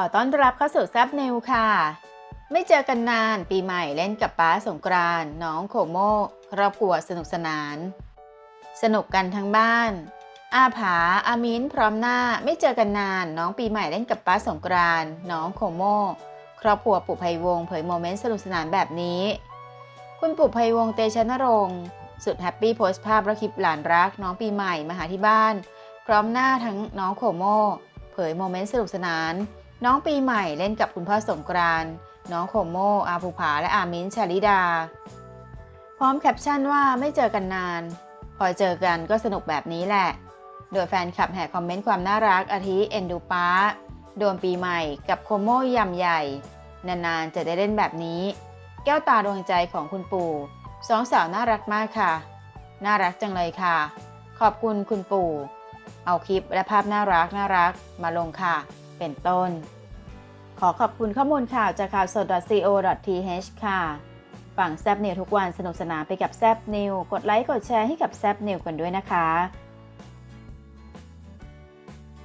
ขอต้อนรับเข้าสู่แซบนิวค่ะ ไม่เจอกันนานปีใหม่เล่นกับป้าสงกรานน้องโคโมครอบครัวสนุกสนาน สนุกกันทั้งบ้าน อาผาอามินพร้อมหน้าไม่เจอกันนานน้องปีใหม่เล่นกับป้าสงกรานน้องโคโมครอบครัวปุไพวงศ์เผยโมเมนต์สนุกสนานแบบนี้ คุณปุไพวงศ์เตชะนรงค์สุดแฮปปี้โพสต์ภาพและคลิปหลานรัก น้องปีใหม่มาหาที่บ้าน พร้อมหน้าทั้งน้องโคโมเผยโมเมนต์สนุกสนาน น้องปีใหม่เล่นกับคุณพ่อสงกรานต์น้องโคโม อาภูผา และอามินชาลิดา พร้อมแคปชั่นว่าไม่เจอกันนาน พอเจอกันก็สนุกแบบนี้แหละ โดยแฟนคลับแห่คอมเมนต์ความน่ารักอาทิเอนดูป้าโดนปีใหม่กับโคโมยำใหญ่ นานๆจะได้เล่นแบบนี้ แก้วตาดวงใจของคุณปู่สองสาวน่ารักมากค่ะ น่ารักจังเลยค่ะ ขอบคุณคุณปู่ เอาคลิปและภาพน่ารักน่ารักมาลงค่ะ เป็นต้น ขอขอบคุณข้อมูลข่าวจากข่าวสด .co.th ค่ะฝั่งแซบนิวทุกวันสนุกสนานไปกับแซบนิว กดไลค์กดแชร์ให้กับแซบนิวกันด้วยนะคะ